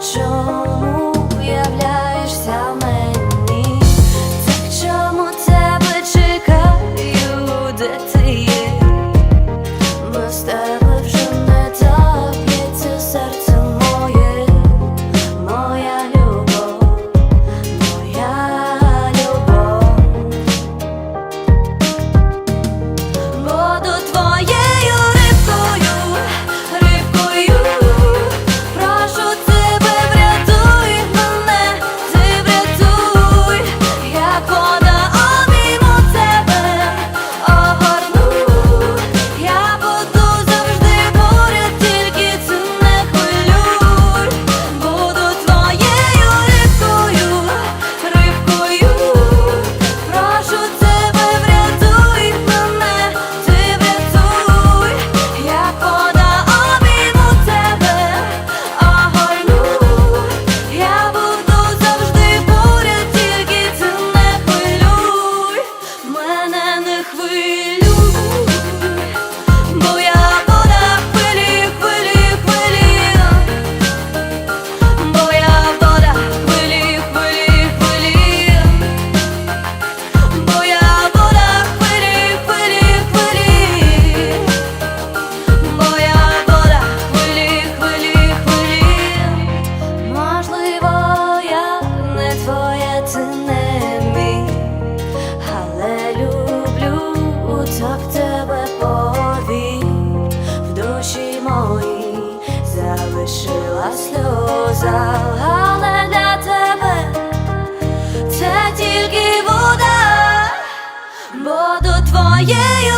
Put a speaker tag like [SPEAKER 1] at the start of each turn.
[SPEAKER 1] 中。Смуток тебе повів в душі моїй залишила сльоза, але для тебе це тільки вода, буду твоєю.